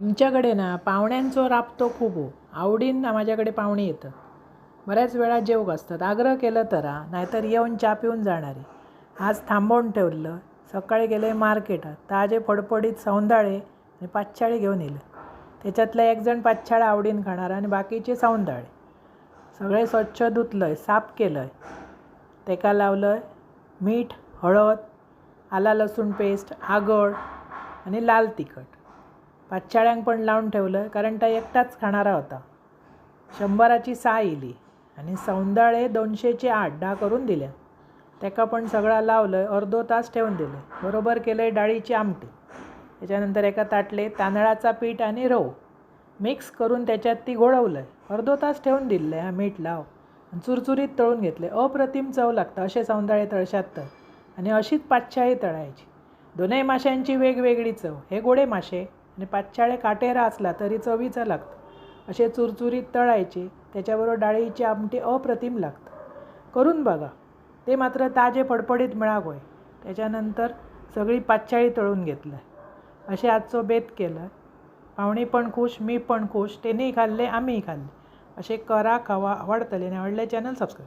आमच्याकडे ना पाहुण्यांचो राबतो खूप हो. आवडीन माझ्याकडे पाहुणे येतं बऱ्याच वेळा जेवक असतात आग्रह केलं तर हा नाहीतर येऊन चहा पिऊन जाणारे. आज थांबवून ठेवलं. सकाळी गेले मार्केटात. ताजे फडफडीत सौंदाळे आणि पातशाळे घेऊन येलं. त्याच्यातला एक जण आवडीन खाणार आणि बाकीचे सौंदाळे. सगळे स्वच्छ धुतलं आहे साफ केलं आहे तेका लावलं आहे मीठ हळद आला लसूण पेस्ट आगळ आणि लाल तिखट. पाचशाळ्यांक पण लावून ठेवलं कारण त्या एकटाच खाणारा होता. शंभराची सहा इली आणि सौंदाळे दोनशेचे आठ डा करून दिल्या. त्याका पण सगळा लावलं अर्दो अर्धो तास ठेवून दिले. बरोबर केलं आहे डाळीची आमटी. त्याच्यानंतर एका ताटले तांदळाचा पीठ आणि रव मिक्स करून त्याच्यात ती घोळवलं आहे अर्धो तास ठेवून दिले हा मीठ लाव. चुरचुरीत तळून घेतले. अप्रतिम चव लागतं असे सौंदाळे तळशात तर. आणि अशीच पाचशाही तळायची. दोनही माशांची वेगवेगळी चव. हे गोडे मासे आणि पाचशाळे काटेरा असला तरी चवीचा लागतं. असे चुरचुरीत तळायचे त्याच्याबरोबर डाळीची आमटी अप्रतिम लागतं. करून बघा ते मात्र ताजे फडफडीत मिळाग त्याच्यानंतर सगळी पाचशाळी तळून घेतलं असे आजचो बेत केलं पाहुणे पण खुश मी पण खुश त्यांनी खाल्ले आम्ही खाल्ले. असे करा खावा आवडतले आणि आवडले चॅनल सबस्क्राईब